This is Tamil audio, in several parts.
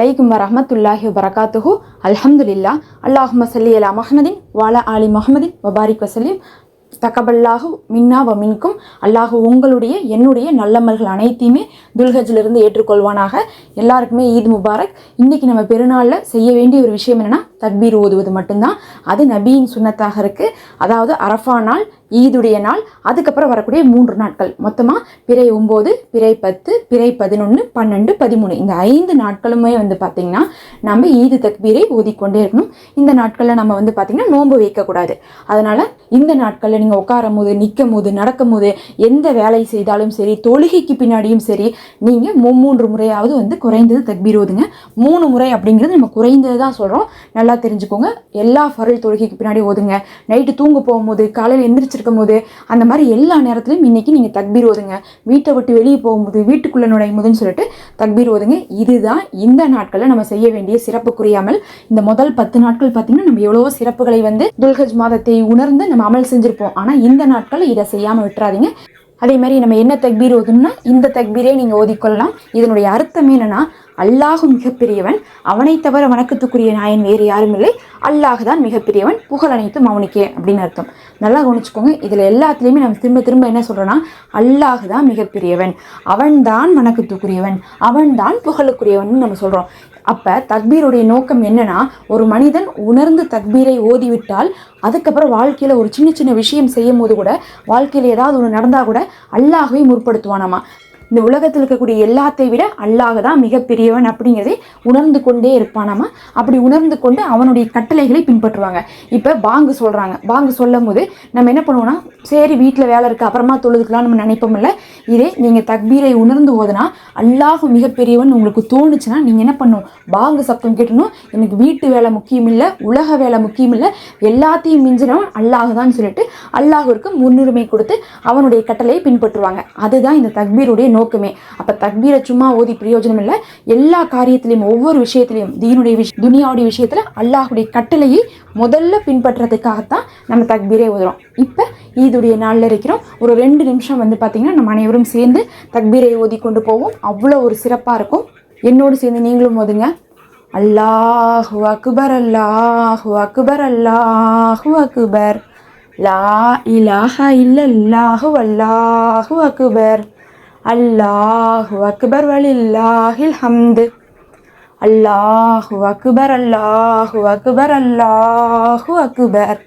அலைக்கும் வரமத்துல்லாஹி வரகாத்துஹு அல்ஹம்துலில்லா அல்லாஹ் சல்லி அலா மஹமதின் வாலா ஆலி முஹம்மதின் வபாரிக் வசலீம் தகபல்லாஹு மின்னா வ மின்கும். அல்லாஹு உங்களுடைய என்னுடைய நல்லமல்கள் அனைத்தையுமே துல்ஹஜிலிருந்து ஏற்றுக்கொள்வானாக. எல்லாருக்குமே ஈத் முபாரக். இன்றைக்கி நம்ம பெருநாளில் செய்ய வேண்டிய ஒரு விஷயம் என்னென்னா தக்பீர் ஓதுவது மட்டும்தான். அது நபியின் சுன்னத்தாக இருக்குது அதாவது அரஃபா நாள் ஈதுடைய நாள் அதுக்கப்புறம் வரக்கூடிய மூன்று நாட்கள். மொத்தமாக பிறை ஒம்பது பிறை பத்து பிறை பதினொன்று பன்னெண்டு பதிமூணு. இந்த ஐந்து நாட்களுமே வந்து பார்த்திங்கன்னா நம்ம ஈது தக்பீரை ஓதிக்கொண்டே இருக்கணும். இந்த நாட்களில் நம்ம வந்து பார்த்திங்கன்னா நோன்பு வைக்கக்கூடாது. அதனால் இந்த நாட்களில் நீங்கள் உட்காரும் போது நிற்கும் போது நடக்கும் போது எந்த வேலை செய்தாலும் சரி தொழுகைக்கு பின்னாடியும் சரி நீங்கள் மூன்று முறையாவது வந்து குறைந்தது தக்பீர் ஓதுங்க. மூணு முறை அப்படிங்கிறது நம்ம குறைந்தது தான் சொல்கிறோம் நல்ல தெரிஞ்சுக்கோங்க. எல்லா ஃபரல் தொழுகைக்கு பின்னாடி ஓதுங்க. நைட்டு தூங்க போகும்போது காலையில் எந்திரிச்சிருக்கும் போது அந்த மாதிரி எல்லா நேரத்துலையும் இன்னைக்கு நீங்கள் தக்பீர் ஓதுங்க. வீட்டை விட்டு வெளியே போகும்போது வீட்டுக்குள்ளே நுழையும் போதுன்னு சொல்லிட்டு தக்பீர் ஓதுங்க. இதுதான் இந்த நாட்களில் நம்ம செய்ய வேண்டிய சிறப்புக்குரியாமல் இந்த முதல் பத்து நாட்கள் பார்த்தீங்கன்னா நம்ம எவ்வளவோ சிறப்புகளை வந்து துல்கஜ் மாதத்தை உணர்ந்து நம்ம அமல் செஞ்சுருப்போம். ஆனால் இந்த நாட்களில் இதை செய்யாமல் விட்டுறாதீங்க. அதே மாதிரி நம்ம என்ன தக்பீர் ஓதுன்னா இந்த தக்பீரே நீங்கள் ஓதிக்கொள்ளலாம். இதனுடைய அர்த்தம் என்னன்னா அல்லாஹு மிகப்பெரியவன். அவனை தவிர வணக்கத்துக்குரிய நாயன் வேறு யாரும் இல்லை. அல்லாஹ் தான் மிகப்பெரியவன். புகழ் அனைத்தும் அவனுக்கே அப்படின்னு அர்த்தம். நல்லா கவனிச்சுக்கோங்க. இதில் எல்லாத்துலேயுமே நம்ம திரும்ப திரும்ப என்ன சொல்கிறோன்னா அல்லாஹ் தான் மிகப்பெரியவன். அவன்தான் வணக்கத்துக்குரியவன். அவன்தான் புகழுக்குரியவன் நம்ம சொல்கிறோம் அப்போ தக்பீருடைய நோக்கம் என்னன்னா ஒரு மனிதன் உணர்ந்து தக்பீரை ஓதிவிட்டால் அதுக்கப்புறம் வாழ்க்கையில் ஒரு சின்ன சின்ன விஷயம் செய்யும் போது கூட வாழ்க்கையில் ஏதாவது ஒன்று நடந்தால் கூட அல்லாஹ்வை முற்படுத்துவானாமா? இந்த உலகத்தில் இருக்கக்கூடிய எல்லாத்தை விட அல்லாஹ் தான் மிகப்பெரியவன் அப்படிங்கிறதை உணர்ந்து கொண்டே இருப்பான் நம்ம. அப்படி உணர்ந்து கொண்டு அவனுடைய கட்டளைகளை பின்பற்றுவாங்க. இப்போ பாங்கு சொல்கிறாங்க பாங்கு சொல்லும் போது நம்ம என்ன பண்ணுவோம்னா சரி வீட்டில் வேலை இருக்குது அப்புறமா தொழுதுக்கலாம் நம்ம நினைப்போம்ல இதே நீங்கள் தக்பீரை உணர்ந்து போதுனா அல்லாஹ் மிகப்பெரியவன் உங்களுக்கு தோணுச்சுன்னா நீங்கள் என்ன பண்ணும்? பாங்கு சப்தம் கேட்டணும் எனக்கு வீட்டு வேலை முக்கியம் இல்லை உலக வேலை முக்கியம் இல்லை எல்லாத்தையும் மிஞ்சினவன் அல்லாஹ் தான் சொல்லிட்டு அல்லாஹிற்கு முன்னுரிமை கொடுத்து அவனுடைய கட்டளையை பின்பற்றுவாங்க. அதுதான் இந்த தக்பீருடைய நோக்கமே. அப்போ தக்பீரை சும்மா ஓதி பிரயோஜனம் இல்லை எல்லா காரியத்திலையும் ஒவ்வொரு விஷயத்திலையும் தீனுடைய விஷ துனியாவுடைய விஷயத்தில் அல்லாஹுடைய கட்டளையை முதல்ல பின்பற்றுறதுக்காகத்தான் நம்ம தக்பீரே ஓதுறோம். இப்போ ஈதுடைய நாளில் இருக்கிறோம். ஒரு ரெண்டு நிமிஷம் வந்து பார்த்திங்கன்னா நம்ம அனைவரும் சேர்ந்து தக்பீரை ஓதி கொண்டு போவோம். அவ்வளோ ஒரு சிறப்பாக இருக்கும். என்னோடு சேர்ந்து நீங்களும் ஓதுங்க. அல்லாஹு அக்பர் அல்லாஹு அக்பர் அல்லாஹு அக்பர். லா இலாஹா இல்லல்லாஹு அல்லாஹு அக்பர். அல்லாஹு அக்பர் வலில்லாஹில் ஹம்து. அல்லாஹு அக்பர் அல்லாஹு அக்பர் அல்லாஹு அக்பர்.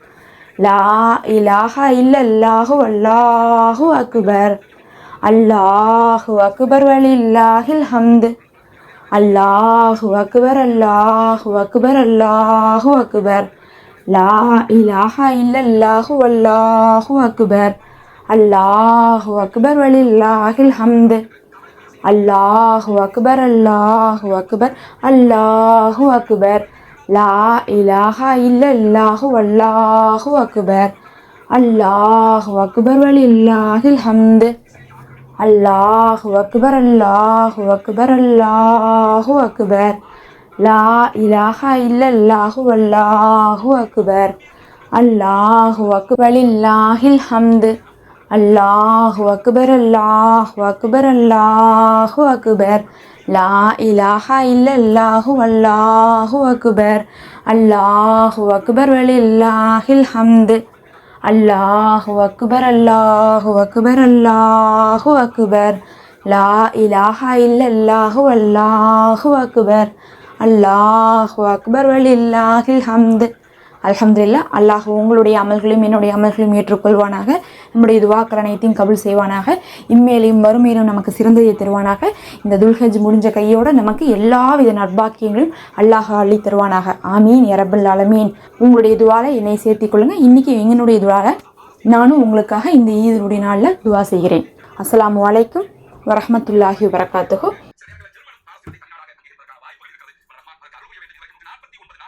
லா இலாஹ இல்லல்லாஹு அல்லாஹு அக்பர். அல்லாஹு அக்பர் வலில்லாஹில் ஹம்து. அல்லாஹு அக்பர் அல்லாஹு அக்பர் அல்லாஹு அக்பர். லா இலாஹ இல்லல்லாஹு அல்லாஹு அக்பர். அல்லாஹு அக்பர் வலில்லாஹில் ஹம்து. அல்லாஹு அக்பர் அல்லாஹு அக்பர் அல்லாஹு அக்பர். லா இலாஹா இல்லல்லாஹு அல்லாஹு அக்பர். அல்லாஹு அக்பர் வலில்லாஹில் ஹம்து. அல்லாஹு அக்பர் அல்லாஹு அக்பர் அல்லாஹு அக்பர். லா இலாஹா இல்லல்லாஹு அல்லாஹு அக்பர். அல்லாஹு அக்பலில்லாஹில் ஹம்து. அல்லாஹு அக்பர் அல்லாஹு அக்பர் அல்லாஹு அக்பர். லா இலாஹா இல்லல்லாஹு அல்லாஹு அக்பர். அல்லாஹு அக்பர் வலில்லாஹில் ஹம்து. அல்லாஹு அக்பர் அல்லாஹு அக்பர் அல்லாஹு அக்பர். லா இலாஹ இல்லல்லாஹு அல்லாஹு அக்பர். அல்லாஹு அக்பர் வலில்லாஹில் ஹம்து. அலமதுல்லா அல்லாஹ் உங்களுடைய அமல்களையும் என்னுடைய அமல்களையும் ஏற்றுக்கொள்வானாக. நம்முடைய துவாக்கள் அனைத்தையும் கபுல் செய்வானாக. இம்மேலையும் மறுமையிலும் நமக்கு சிறந்ததை தருவானாக. இந்த துல்ஹஜ் முடிஞ்ச கையோடு நமக்கு எல்லா வித அல்லாஹ் அள்ளி தருவானாக. ஆமீன் இரபுல் அலமீன் உங்களுடைய துவால என்னை சேர்த்திக் கொள்ளுங்கள் இன்றைக்கி எங்களுடைய துவால நானும் உங்களுக்காக இந்த ஈதனுடைய நாளில் துவா செய்கிறேன். அஸ்ஸலாமு அலைக்கும் வரமத்துல்லாஹி வரகாத்துகோ